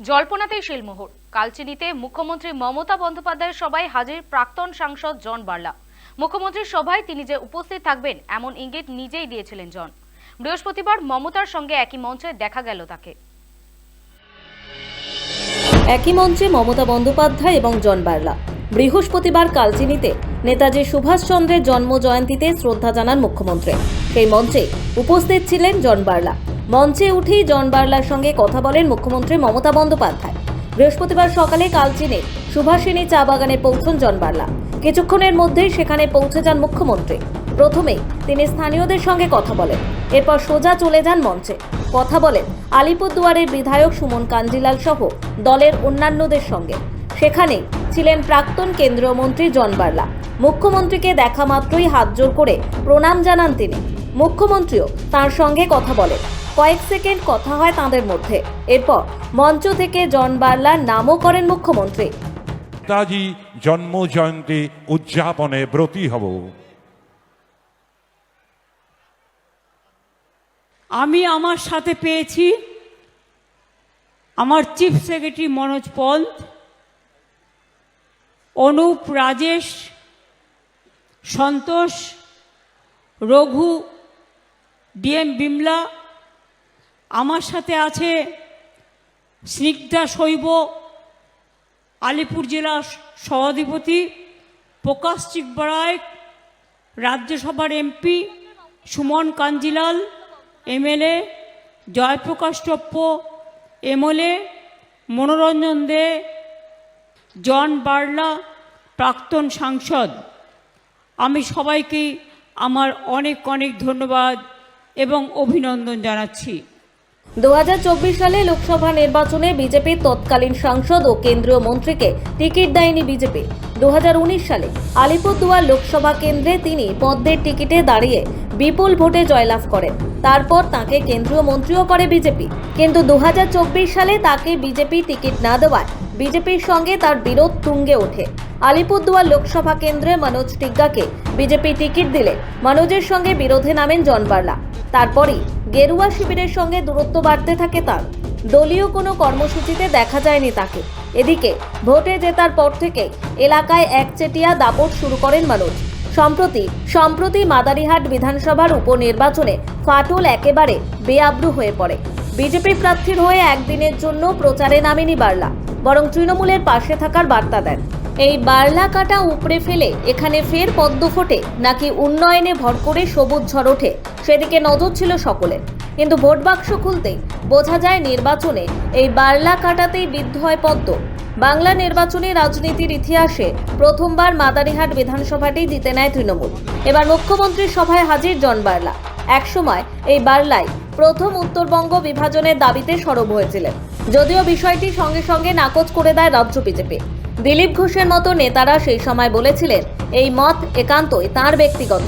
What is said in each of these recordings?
জল্পনাতেই শিলমোহর। কালচিনিতে মুখ্যমন্ত্রী মমতা বন্দ্যোপাধ্যায়ের সভায় হাজির প্রাক্তন সাংসদ জন বার্লা। মুখ্যমন্ত্রীর সভায় তিনি যে উপস্থিত থাকবেন, এমন ইঙ্গিত নিজেই দিয়েছিলেন জন। বৃহস্পতিবার মমতার সঙ্গে একই মঞ্চে দেখা গেল তাকে। একই মঞ্চে মমতা বন্দ্যোপাধ্যায় এবং জন বার্লা। বৃহস্পতিবার কালচিনিতে নেতাজি সুভাষচন্দ্রের জন্ম জয়ন্তীতে শ্রদ্ধা জানান মুখ্যমন্ত্রী। সেই মঞ্চে উপস্থিত ছিলেন জন বার্লা। মঞ্চে উঠেই জন বার্লার সঙ্গে কথা বলেন মুখ্যমন্ত্রী মমতা বন্দ্যোপাধ্যায়। বৃহস্পতিবার সকালে কালচিনে সুভাষিনী চা বাগানে পৌঁছন জন বার্লা। কিছুক্ষণের মধ্যেই সেখানে পৌঁছে যান মুখ্যমন্ত্রী। প্রথমেই তিনি স্থানীয়দের সঙ্গে কথা বলেন। এরপর সোজা চলে যান মঞ্চে। কথা বলেন আলিপুরদুয়ারের বিধায়ক সুমন কাঞ্জিলাল সহ দলের অন্যান্যদের সঙ্গে। সেখানে ছিলেন প্রাক্তন কেন্দ্রীয় মন্ত্রী জন বার্লা। মুখ্যমন্ত্রীকে দেখা মাত্রই হাত জোর করে প্রণাম জানান তিনি। মুখ্যমন্ত্রীও তার সঙ্গে কথা বলেন। কয়েক সেকেন্ড কথা হয় তাদের মধ্যে। এরপর মঞ্চ থেকে জন বার্লার নামও করেন মুখ্যমন্ত্রী। নেতাজি জন্ম জয়ন্তী উদযাপনে ব্রতী হব। আমি আমার সাথে পেয়েছি আমার chief secretary Manoj Pant Anup Rajesh Santosh Raghu DM Bimala, আমার সাথে আছে স্নিগ্ধা শৈব, আলিপুর জেলা সভাধিপতি প্রকাশ চিকবরায় রাজ্যসভার MP Suman Kanjilal, MLA Joyprakash Toppo MLA Manoranjan Dey, John Barla, প্রাক্তন সাংসদ। আমি সবাইকে আমার অনেক অনেক ধন্যবাদ। এবং অভিনন্দন জানাচ্ছি। দু হাজার চব্বিশ সালে লোকসভা নির্বাচনে বিজেপির তৎকালীন সাংসদ ও কেন্দ্রীয় মন্ত্রীকে টিকিট দেয়নি বিজেপি। দু হাজার উনিশ সালে আলিপুরদুয়ার লোকসভা কেন্দ্রে তিনি পদ্মের টিকিটে দাঁড়িয়ে বিপুল ভোটে জয়লাভ করেন। তারপর তাকে কেন্দ্রীয় মন্ত্রীও করে বিজেপি। কিন্তু দু হাজার চব্বিশ সালে তাকে বিজেপি টিকিট না দেওয়ায় বিজেপির সঙ্গে তার বিরোধ তুঙ্গে ওঠে। আলিপুরদুয়ার লোকসভা কেন্দ্রে মনোজ টিগ্গাকে বিজেপি টিকিট দিলে মনোজের সঙ্গে বিরোধে নামেন জন বার্লা। তারপরই গেরুয়া শিবিরের সঙ্গে দূরত্ব বাড়তে থাকে তার। দলীয় কোনো কর্মসূচিতে দেখা যায়নি তাকে। এদিকে ভোটে জেতার পর থেকে এলাকায় একচেটিয়া দাপট শুরু করেন মানুষ সম্প্রতি সম্প্রতি মাদারিহাট বিধানসভার উপনির্বাচনে ফাটল একেবারে বেআব্রু হয়ে পড়ে। বিজেপি প্রার্থীর হয়ে একদিনের জন্য প্রচারে নামেনি বার্লা, বরং তৃণমূলের পাশে থাকার বার্তা দেন। এই বার্লা কাটা উপড়ে ফেলে এখানে ফের পদ্ম ফোটে, নাকি উন্নয়নে ভর করে সবুজ ঝড় ওঠে, সেদিকে নজর ছিল সকলের। কিন্তু ভোট বাক্স খুলতেই বোঝা যায় নির্বাচনে এই বার্লা কাটাতেই বিদ্ধ হয় পদ্ম। বাংলা নির্বাচনী রাজনীতির ইতিহাসে প্রথমবার মাদারিহাট বিধানসভাটি জিতে নেয় তৃণমূল। এবার মুখ্যমন্ত্রীর সভায় হাজির জন বার্লা। একসময় এই বার্লায় প্রথম উত্তরবঙ্গ বিভাজনের দাবিতে সরব হয়েছিলেন। যদিও বিষয়টি সঙ্গে সঙ্গে নাকচ করে দেয় রাজ্য বিজেপি। দিলীপ ঘোষের মতো নেতারা সেই সময় বলেছিলেন, এই মত একান্তই তার ব্যক্তিগত।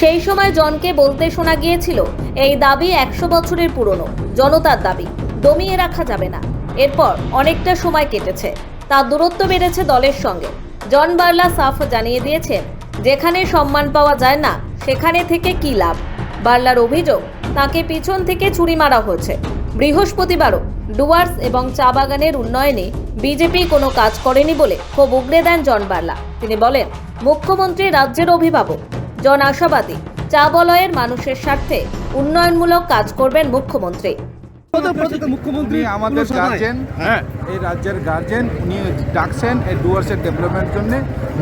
সেই সময় জনকে বলতে শোনা গিয়েছিল, এই দাবি একশো বছরের পুরনো, জনতার দাবি, দমিয়ে রাখা যাবে না। এরপর অনেকটা সময় কেটেছে, তার দূরত্ব বেড়েছে দলের সঙ্গে। জন বার্লা সাফ জানিয়ে দিয়েছেন, যেখানে সম্মান পাওয়া যায় না, সেখানে থেকে কি লাভ? বার্লার অভিযোগ, তাকে পিছন থেকে ছুরি মারা হয়েছে। বৃহস্পতিবারও ডুয়ার্স এবং চা বাগানের উন্নয়নে বিজেপি কোনো কাজ করেনি বলে ক্ষোভ উগড়ে দেন জন বার্লা। তিনি বলেন মুখ্যমন্ত্রী রাজ্যের অভিভাবক জন আশাবাদী চা বলয়ের মানুষের স্বার্থে উন্নয়নমূলক কাজ করবেন মুখ্যমন্ত্রী। মুখ্যমন্ত্রী আমাদের গার্জেন হ্যাঁ। এই রাজ্যের গার্জেন উনি ডাকছেন এই ডুয়ার্সের ডেভেলপমেন্টের জন্য।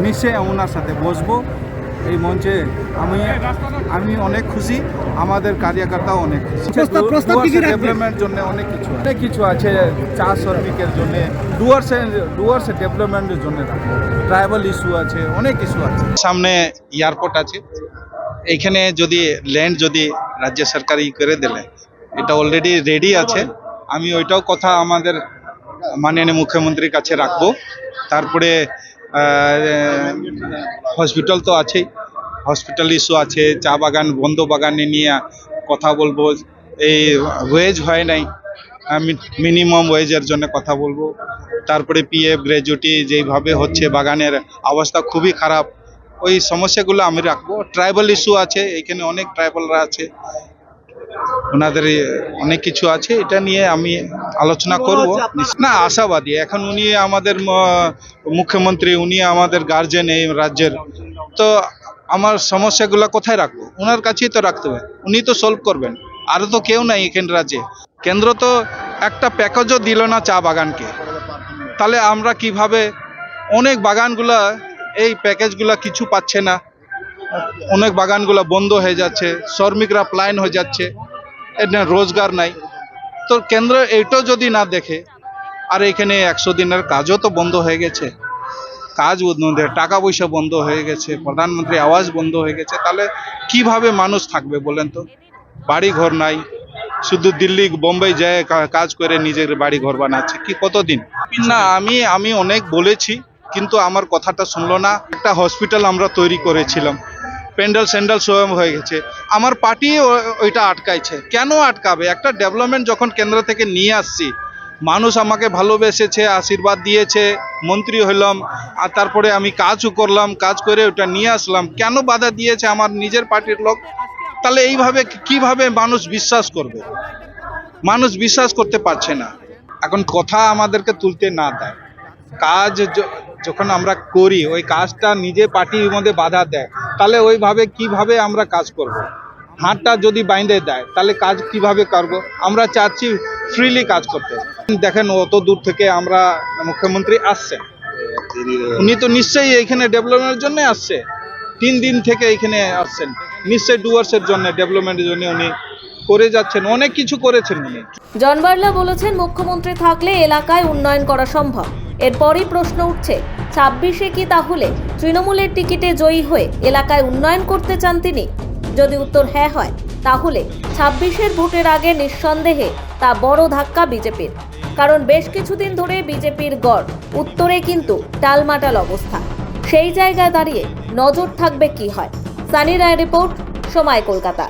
নিশ্চয়ই ওনার সাথে বসবো। এই মঞ্চে আমি আমি অনেক খুশি আমাদের কার্যকর্তাও অনেক খুশি? ডেভেলপমেন্ট জন্য অনেক কিছু অনেক কিছু আছে চা শ্রমিকের জন্য ডুয়ার্সের ডুয়ার্সের ডেভেলপমেন্টের জন্য ট্রাইবাল ইস্যু আছে অনেক ইস্যু আছে। সামনে এয়ারপোর্ট আছে। এইখানে যদি ল্যান্ড যদি রাজ্য সরকার ই করে দিলে এটা অলরেডি রেডি আছে। আমি ওইটাও কথা আমাদের মাননীয় মুখ্যমন্ত্রীর কাছে রাখব। তারপরে হসপিটাল তো আছেই। হসপিটাল ইস্যু আছে, চা বাগান, বন্ধ বাগানে নিয়ে কথা বলব। এই ওয়েজ হয় নাই। মিনিমাম ওয়েজের জন্য কথা বলব। তারপরে পিএফ গ্র্যাজুইটি যেইভাবে হচ্ছে বাগানের অবস্থা খুবই খারাপ। ওই সমস্যাগুলো আমি রাখব। ট্রাইবাল ইস্যু আছে, এখানে অনেক ট্রাইবালরা আছে। ওনাদের অনেক কিছু আছে এটা নিয়ে আমি আলোচনা করব। না আশাবাদী। এখন উনি আমাদের মুখ্যমন্ত্রী উনি আমাদের গার্জেন এই রাজ্যের। তো আমার সমস্যাগুলো কোথায় রাখব? ওনার কাছেই তো রাখতে হবে। উনি তো সলভ করবেন। আরও তো কেউ নাই এখানে রাজ্যে। কেন্দ্র তো একটা প্যাকেজও দিল না চা বাগানকে। তাহলে আমরা কীভাবে অনেক বাগানগুলা এই প্যাকেজগুলা কিছু পাচ্ছে না। অনেক বাগানগুলো বন্ধ হয়ে যাচ্ছে। শ্রমিকরা প্লায়ন হয়ে যাচ্ছে। রোজগার নাই। তো কেন্দ্র এইটাও যদি না দেখে, আর এখানে একশো দিনের কাজও তো বন্ধ হয়ে গেছে। কাজ টাকা পয়সা বন্ধ হয়ে গেছে, প্রধানমন্ত্রী আওয়াজ বন্ধ হয়ে গেছে, তাহলে কীভাবে মানুষ থাকবে বলেন তো? বাড়ি ঘর নাই, শুধু দিল্লি, বোম্বাই যায় কাজ করে নিজের বাড়ি ঘর বানাচ্ছে, কি কতদিন? না, আমি আমি অনেক বলেছি, কিন্তু আমার কথাটা শুনলো না। একটা হসপিটাল আমরা তৈরি করেছিলাম। প্যান্ডেল স্যান্ডেল সব হয়ে গেছে। আমার পার্টি ওইটা আটকাইছে। কেন আটকাবে? একটা ডেভেলপমেন্ট যখন কেন্দ্র থেকে নিয়ে আসছি, মানুষ আমাকে ভালোবেসেছে, আশীর্বাদ দিয়েছে, মন্ত্রী হইলাম, আর তারপরে আমি কাজও করলাম, কাজ করে ওটা নিয়ে আসলাম। কেন বাধা দিয়েছে আমার নিজের পার্টির লোক? তাহলে এইভাবে কীভাবে মানুষ বিশ্বাস করবে? মানুষ বিশ্বাস করতে পারছে না। এখন কথা আমাদেরকে তুলতে না দেয়। কাজ যখন আমরা করি, ওই কাজটা নিজে পার্টির মধ্যে বাধা দেয়। তাহলে ওইভাবে কীভাবে আমরা কাজ করব। হাতটা যদি বাইন্ধে দেয়, তাহলে কাজ কীভাবে করব? আমরা চাচ্ছি ফ্রিলি কাজ করতে। দেখেন অত দূর থেকে আমরা মুখ্যমন্ত্রী আসছেন। উনি তো নিশ্চয়ই এখানে ডেভেলপমেন্টের জন্য আসছে। তিন দিন থেকে এখানে আসছেন। নিশ্চয়ই ডুয়ার্সের জন্য ডেভেলপমেন্টের জন্য উনি করে যাচ্ছেন। অনেক কিছু করেছেন উনি। জন বার্লা বলেছেন, মুখ্যমন্ত্রী থাকলে এলাকায় উন্নয়ন করা সম্ভব। এরপরই প্রশ্ন উঠছে ছাব্বিশে কি তাহলে? তৃণমূলের টিকিটে জয়ী হয়ে এলাকায় উন্নয়ন করতে চান তিনি? যদি উত্তর হ্যাঁ হয়, তাহলে ছাব্বিশের ভোটের আগে নিঃসন্দেহে তা বড় ধাক্কা বিজেপির। কারণ বেশ কিছুদিন ধরে বিজেপির গড় উত্তরে কিন্তু টালমাটাল অবস্থা। সেই জায়গায় দাঁড়িয়ে নজর থাকবে কি হয়? সানি রায় রিপোর্ট, সময় কলকাতা।